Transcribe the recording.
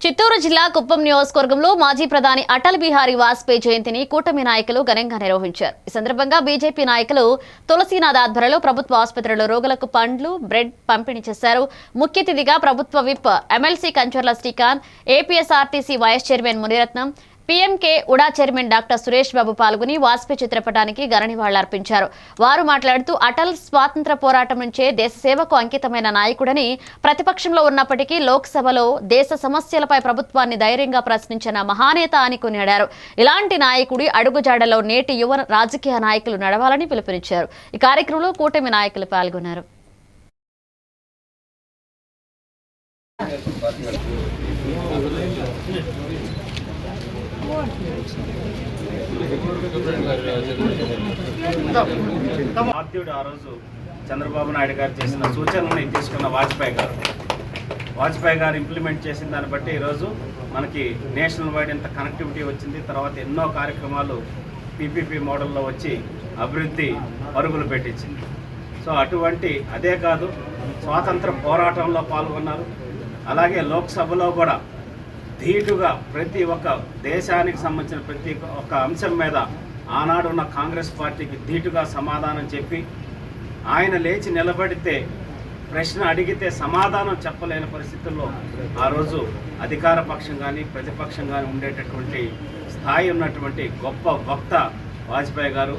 చిత్తూరు జిల్లా కుప్పం నియోజకవర్గంలో మాజీ ప్రధాని అటల్ బిహారీ వాజ్పేయి జయంతిని కూటమి నాయకులు ఘనంగా నిర్వహించారు. ఈ సందర్భంగా బీజేపీ నాయకులు తులసీనాథ్ ఆధ్వర్యంలో ప్రభుత్వ ఆసుపత్రిలో రోగులకు పండ్లు బ్రెడ్ పంపిణీ చేశారు. ముఖ్య అతిథిగా ప్రభుత్వ whip MLC Kancharla Srikanth APSRTC vice chairman Muniratnam PMK UDA chairman doctor Suresh Babu పాల్గొని వాజ్పేయి చిత్రపటానికి ఘన వారు మాట్లాడుతూ అటల్ స్వాతంత్ర పోరాటం నుంచే దేశ సేవకు అంకితమైన నాయకుడని ప్రతిపక్షంలో ఉన్నప్పటికీ లోక్సభలో దేశ సమస్యలపై ప్రభుత్వాన్ని ధైర్యంగా ప్రశ్నించిన మహానేత అని కొనియాడారు. ఇలాంటి నాయకుడి అడుగుజాడలో నేటి యువ రాజకీయ నాయకులు నడవాలని పిలుపునిచ్చారు. ఈ కార్యక్రమంలో కూటమి నాయకులు పాల్గొన్నారు. ఆద్యుడు ఆ రోజు చంద్రబాబు నాయుడు గారు చేసిన సూచనలను తీసుకున్న వాజ్పేయి గారు. వాజ్పేయి గారు ఇంప్లిమెంట్ చేసిన దాన్ని బట్టి ఈరోజు మనకి నేషనల్ వైడ్ ఇంత కనెక్టివిటీ వచ్చింది. తర్వాత ఎన్నో కార్యక్రమాలు పీపీపీ మోడల్లో వచ్చి అభివృద్ధి పరుగులు పెట్టించింది. సో అటువంటి అదే కాదు స్వాతంత్ర పోరాటంలో పాల్గొన్నారు. అలాగే లోక్సభలో కూడా ధీటుగా ప్రతి ఒక్క దేశానికి సంబంధించిన ప్రతి ఒక్క అంశం మీద ఆనాడు ఉన్న కాంగ్రెస్ పార్టీకి ధీటుగా సమాధానం చెప్పి ఆయన లేచి నిలబడితే ప్రశ్న అడిగితే సమాధానం చెప్పలేని పరిస్థితుల్లో ఆ రోజు అధికార పక్షం కానీ ప్రతిపక్షం కానీ ఉండేటటువంటి స్థాయి ఉన్నటువంటి గొప్ప వక్త వాజ్పేయి గారు